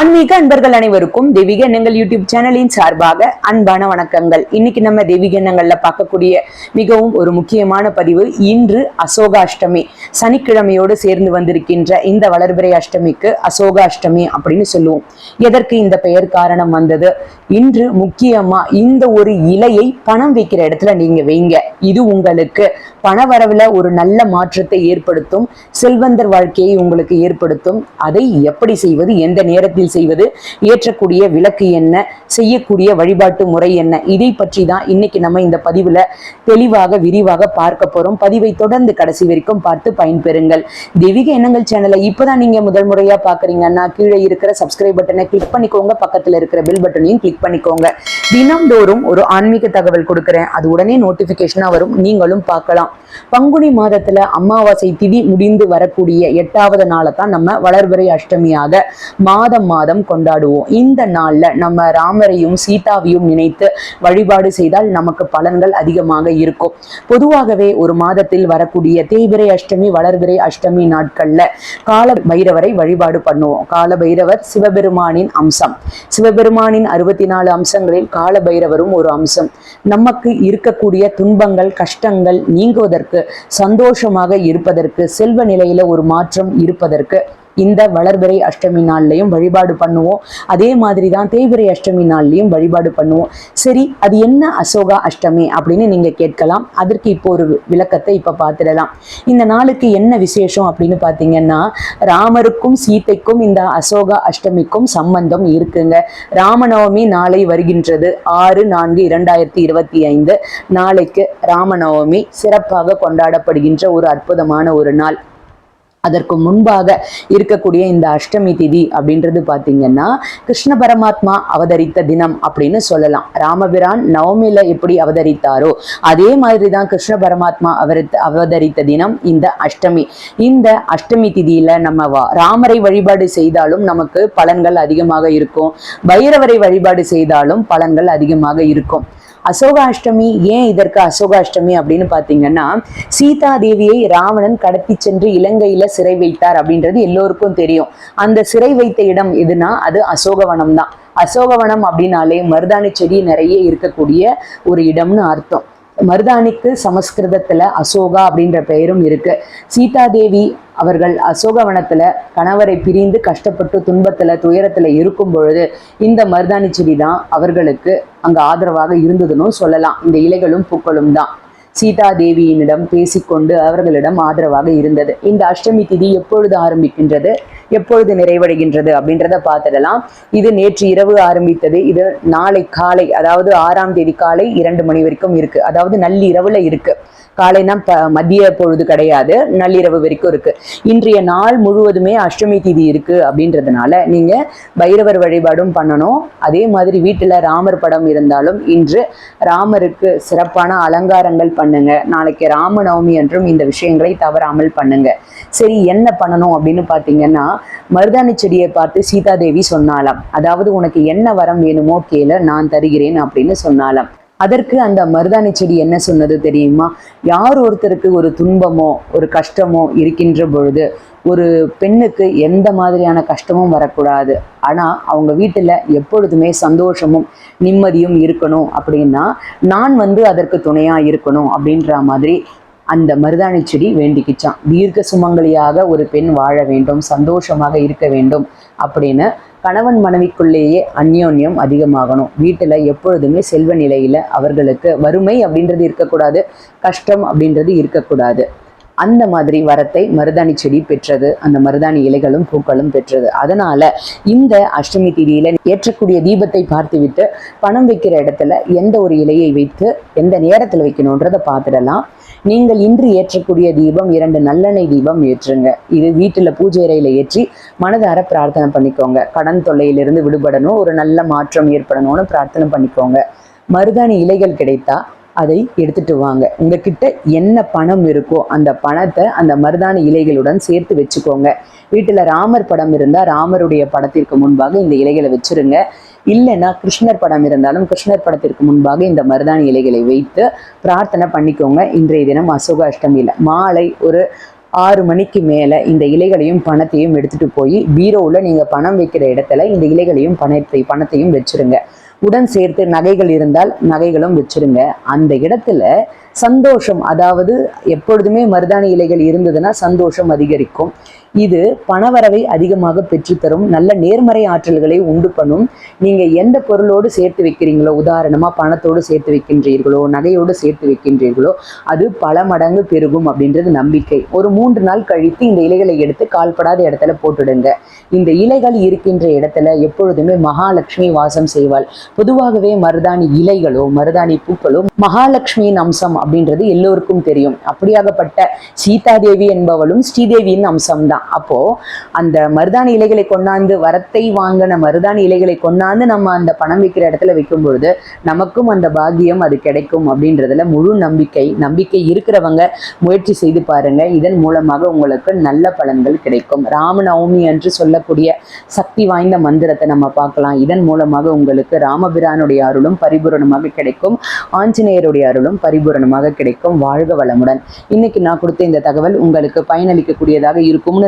ஆன்மீக அன்பர்கள் அனைவருக்கும் தெய்வீக எண்ணங்கள் யூடியூப் சேனலின் சார்பாக அன்பான வணக்கங்கள். இன்னைக்கு நம்ம தெய்வீக எண்ணங்கள்ல பார்க்கக்கூடிய மிகவும் ஒரு முக்கியமான பதிவு இன்று அசோக அஷ்டமி சனிக்கிழமையோடு சேர்ந்து வந்திருக்கின்ற இந்த வளர்பிறை அஷ்டமிக்கு அசோக அஷ்டமி அப்படின்னு சொல்லுவோம். எதற்கு இந்த பெயர் காரணம் வந்தது? இன்று முக்கியமா இந்த ஒரு இலையை பணம் வைக்கிற இடத்துல நீங்க வைங்க. இது உங்களுக்கு பணவரவுல ஒரு நல்ல மாற்றத்தை ஏற்படுத்தும் செல்வந்தர் வாழ்க்கையை உங்களுக்கு ஏற்படுத்தும். அதை எப்படி செய்வது? எந்த நேரத்தில் செய்வது ஏற்றக்கூடிய விளக்கு என்ன செய்யக்கூடிய வழிபாட்டு முறை என்ன இதை பற்றி தான் இன்னைக்கு நம்ம இந்த பதிவுல தெளிவாக விரிவாக பார்க்க போறோம். பதிவை தொடர்ந்து கடைசி வரைக்கும் பார்த்து பயன்பெறுங்கள். தெய்வீக எண்ணங்கள் சேனலை இப்பதான் நீங்க முதல் முறையா பாக்குறீங்கன்னா கீழே இருக்கிற சப்ஸ்கிரைப் பட்டனை கிளிக் பண்ணிக்கோங்க. பக்கத்துல இருக்கிற பெல் பட்டனையும் கிளிக் பண்ணிக்கோங்க. தினம்தோறும் ஒரு ஆன்மீக தகவல் கொடுக்குறேன். அது உடனே நோட்டிபிகேஷனா வரும். நீங்களும் பார்க்கலாம். பங்குனி மாதத்துல அமாவாசை திதி முடிந்து வரக்கூடிய எட்டாவது நாளை தான் நம்ம வளர்பிறை அஷ்டமியாக மாதம் மாதம் கொண்டாடுவோம். இந்த நாள்ல நம்ம ராமரையும் சீதாவையும் நினைத்து வழிபாடு செய்தால் நமக்கு பலன்கள் அதிகமாக இருக்கும். பொதுவாகவே ஒரு மாதத்தில் வரக்கூடிய தேய்பிரை அஷ்டமி வளர்பிரை அஷ்டமி நாட்கள்ல கால பைரவரை வழிபாடு பண்ணுவோம். கால பைரவர் சிவபெருமானின் அம்சம். சிவபெருமானின் அறுபத்தி நாலு அம்சங்களில் கால பைரவரும் ஒரு அம்சம். நமக்கு இருக்கக்கூடிய துன்பங்கள் கஷ்டங்கள் நீங்குவதற்கு சந்தோஷமாக இருப்பதற்கு செல்வ நிலையில ஒரு மாற்றம் இருப்பதற்கு இந்த வளர்பிறை அஷ்டமி நாள்லையும் வழிபாடு பண்ணுவோம். அதே மாதிரி தான் தேய்பிறை அஷ்டமி நாள்லையும் வழிபாடு பண்ணுவோம். சரி அது என்ன அசோகா அஷ்டமி அப்படின்னு நீங்க கேட்கலாம். அதற்கு இப்போ ஒரு விளக்கத்தை இப்ப பார்த்துடலாம். இந்த நாளுக்கு என்ன விசேஷம் அப்படின்னு பார்த்தீங்கன்னா ராமருக்கும் சீதைக்கும் இந்த அசோகா அஷ்டமிக்கும் சம்பந்தம் இருக்குங்க. ராமநவமி நாளை வருகின்றது. ஆறு நான்கு இரண்டாயிரத்தி இருபத்தி ஐந்து. நாளைக்கு ராமநவமி சிறப்பாக கொண்டாடப்படுகின்ற ஒரு அற்புதமான ஒரு நாள். அதற்கு முன்பாக இருக்கக்கூடிய இந்த அஷ்டமி திதி அப்படின்றது பார்த்தீங்கன்னா கிருஷ்ண பரமாத்மா அவதரித்த தினம் அப்படின்னு சொல்லலாம். ராமபிரான் நவமியில எப்படி அவதரித்தாரோ அதே மாதிரி தான் கிருஷ்ண பரமாத்மா அவரித்த அவதரித்த தினம் இந்த அஷ்டமி. இந்த அஷ்டமி திதியில நம்ம வா- ராமரை வழிபாடு செய்தாலும் நமக்கு பலன்கள் அதிகமாக இருக்கும். பைரவரை வழிபாடு செய்தாலும் பலன்கள் அதிகமாக இருக்கும். அசோகாஷ்டமி ஏன் இதற்கு அசோகாஷ்டமி அப்படின்னு பார்த்தீங்கன்னா சீதா தேவியை ராவணன் கடத்தி சென்று இலங்கையில சிறை வைத்தார் அப்படின்றது எல்லோருக்கும் தெரியும். அந்த சிறை வைத்த இடம் எதுனா அது அசோகவனம் தான். அசோகவனம் அப்படின்னாலே மருதாணி செடி நிறைய இருக்கக்கூடிய ஒரு இடம்னு அர்த்தம். மருதாணிக்கு சமஸ்கிருதத்துல அசோகா அப்படின்ற பெயரும் இருக்கு. சீதாதேவி அவர்கள் அசோகவனத்தில் கணவரை பிரிந்து கஷ்டப்பட்டு துன்பத்தில் துயரத்தில் இருக்கும் பொழுது இந்த மருதாணி செடி தான் அவர்களுக்கு அங்கே ஆதரவாக இருந்ததுன்னு சொல்லலாம். இந்த இலைகளும் பூக்களும் தான். சீதா தேவியினிடம் பேசிக்கொண்டு அவர்களிடம் ஆதரவாக இருந்தது. இந்த அஷ்டமி திதி எப்பொழுது ஆரம்பிக்கின்றது? எப்பொழுது நிறைவடைகின்றது அப்படின்றத பார்த்துடலாம். இது நேற்று இரவு ஆரம்பித்தது. இது நாளை காலை அதாவது ஆறாம் தேதி காலை இரண்டு மணி வரைக்கும் இருக்கு. அதாவது நள்ளிரவுல இருக்கு. காலைனா ப மதிய பொழுது கிடையாது. நள்ளிரவு வரைக்கும் இருக்கு. இன்றைய நாள் முழுவதுமே அஷ்டமி திதி இருக்கு அப்படின்றதுனால நீங்க பைரவர் வழிபாடும் பண்ணணும். அதே மாதிரி வீட்டுல ராமர் படம் இருந்தாலும் இன்று ராமருக்கு சிறப்பான அலங்காரங்கள் பண்ணுங்க. நாளைக்கு ராமநவமி என்றும் இந்த விஷயங்களை தவறாமல் பண்ணுங்க. சரி என்ன பண்ணணும் அப்படின்னு பார்த்தீங்கன்னா மருதாணி செடியை பார்த்து சீதாதேவி சொன்னாலாம் அதாவது உனக்கு என்ன வரம் வேணுமோ கேளு நான் தருகிறேன் அப்படின்னு சொன்னாலாம் அதற்கு அந்த மருதாணி செடி என்ன சொன்னது தெரியுமா? யார் ஒருத்தருக்கு ஒரு துன்பமோ ஒரு கஷ்டமோ இருக்கின்ற பொழுது ஒரு பெண்ணுக்கு எந்த மாதிரியான கஷ்டமும் வரக்கூடாது. ஆனால் அவங்க வீட்டில் எப்பொழுதுமே சந்தோஷமும் நிம்மதியும் இருக்கணும் அப்படின்னா நான் வந்து அதற்கு துணையாக இருக்கணும் அப்படின்ற மாதிரி அந்த மருதாணி செடி வேண்டிக்கிச்சான் தீர்க்க சுமங்கலியாக ஒரு பெண் வாழ வேண்டும் சந்தோஷமாக இருக்க வேண்டும் அப்படின்னு கணவன் மனைவிக்குள்ளேயே அந்யோன்யம் அதிகமாகணும். வீட்டில் எப்பொழுதுமே செல்வ நிலையில் அவர்களுக்கு வறுமை அப்படின்றது இருக்கக்கூடாது கஷ்டம் அப்படின்றது இருக்கக்கூடாது. அந்த மாதிரி வரத்தை மருதாணி செடி பெற்றது அந்த மருதாணி இலைகளும் பூக்களும் பெற்றது. அதனால இந்த அஷ்டமி திதியில ஏற்றக்கூடிய தீபத்தை பார்த்துவிட்டு பணம் வைக்கிற இடத்துல எந்த ஒரு இலையை வைத்து எந்த நேரத்தில் வைக்கணுன்றதை பார்த்துடலாம். நீங்கள் இன்று ஏற்றக்கூடிய தீபம் இரண்டு நல்லெண்ணெய் தீபம் ஏற்றுங்க. இது வீட்டில் பூஜை அறையில் ஏற்றி மனதார பிரார்த்தனை பண்ணிக்கோங்க. கடன் தொல்லையிலிருந்து விடுபடணும் ஒரு நல்ல மாற்றம் ஏற்படணும்னு பிரார்த்தனை பண்ணிக்கோங்க. மருதாணி இலைகள் கிடைத்தா அதை எடுத்துட்டு வாங்க. உங்ககிட்ட என்ன பணம் இருக்கோ அந்த பணத்தை அந்த மருதாணி இலைகளுடன் சேர்த்து வச்சுக்கோங்க. வீட்டில் ராமர் படம் இருந்தால் ராமருடைய படத்திற்கு முன்பாக இந்த இலைகளை வச்சிருங்க. இல்லைன்னா கிருஷ்ணர் படம் இருந்தாலும் கிருஷ்ணர் படத்திற்கு முன்பாக இந்த மருதாணி இலைகளை வைத்து பிரார்த்தனை பண்ணிக்கோங்க. இன்றைய தினம் அசோக அஷ்டமியில் மாலை ஒரு ஆறு மணிக்கு மேலே இந்த இலைகளையும் பணத்தையும் எடுத்துட்டு போய் பீரோவில் நீங்கள் பணம் வைக்கிற இடத்துல இந்த இலைகளையும் பணத்தை பணத்தையும் வச்சிருங்க. உடன் சேர்த்து நகைகள் இருந்தால் நகைகளும் வச்சிருங்க. அந்த இடத்துல சந்தோஷம் அதாவது எப்பொழுதுமே மருதாணி இலைகள் இருந்ததுன்னா சந்தோஷம் அதிகரிக்கும். இது பணவரவை அதிகமாக பெற்றுத்தரும் நல்ல நேர்மறை ஆற்றல்களை உண்டு பண்ணும். நீங்க எந்த பொருளோடு சேர்த்து வைக்கிறீங்களோ உதாரணமா பணத்தோடு சேர்த்து வைக்கின்றீர்களோ நகையோடு சேர்த்து வைக்கின்றீர்களோ அது பல மடங்கு பெருகும் அப்படின்றது நம்பிக்கை. ஒரு மூன்று நாள் கழித்து இந்த இலைகளை எடுத்து கால்படாத இடத்துல போட்டுடுங்க. இந்த இலைகள் இருக்கின்ற இடத்துல எப்பொழுதுமே மகாலட்சுமி வாசம் செய்வாள். பொதுவாகவே மருதாணி இலைகளோ மருதாணி பூக்களோ மகாலட்சுமியின் அம்சம் அப்படின்றது எல்லோருக்கும் தெரியும். அப்படியாகப்பட்ட சீதாதேவி என்பவளும் ஸ்ரீதேவியின் அம்சம் தான். அப்போது அந்த மருதாணி இலைகளை கொண்டாந்து வரத்தை வாங்கின மருதாணி இலைகளை கொண்டாந்து நம்ம அந்த பணம் விற்கிற இடத்துல விற்கும் பொழுது நமக்கும் அந்த பாக்கியம் அது கிடைக்கும் அப்படின்றதுல முழு நம்பிக்கை நம்பிக்கை இருக்கிறவங்க முயற்சி செய்து பாருங்கள் இதன் மூலமாக உங்களுக்கு நல்ல பலன்கள் கிடைக்கும். ராமநவமி என்று சொல்லக்கூடிய சக்தி வாய்ந்த மந்திரத்தை நம்ம பார்க்கலாம். இதன் மூலமாக உங்களுக்கு ராமபிரானுடைய அருளும் பரிபூரணமாக கிடைக்கும். ஆஞ்சநேயருடைய அருளும் பரிபூரணமாக கிடைக்கும். வாழ்க வளமுடன். இன்னைக்கு நான் கொடுத்த இந்த தகவல் உங்களுக்கு பயனளிக்கக்கூடியதாக இருக்கும்னு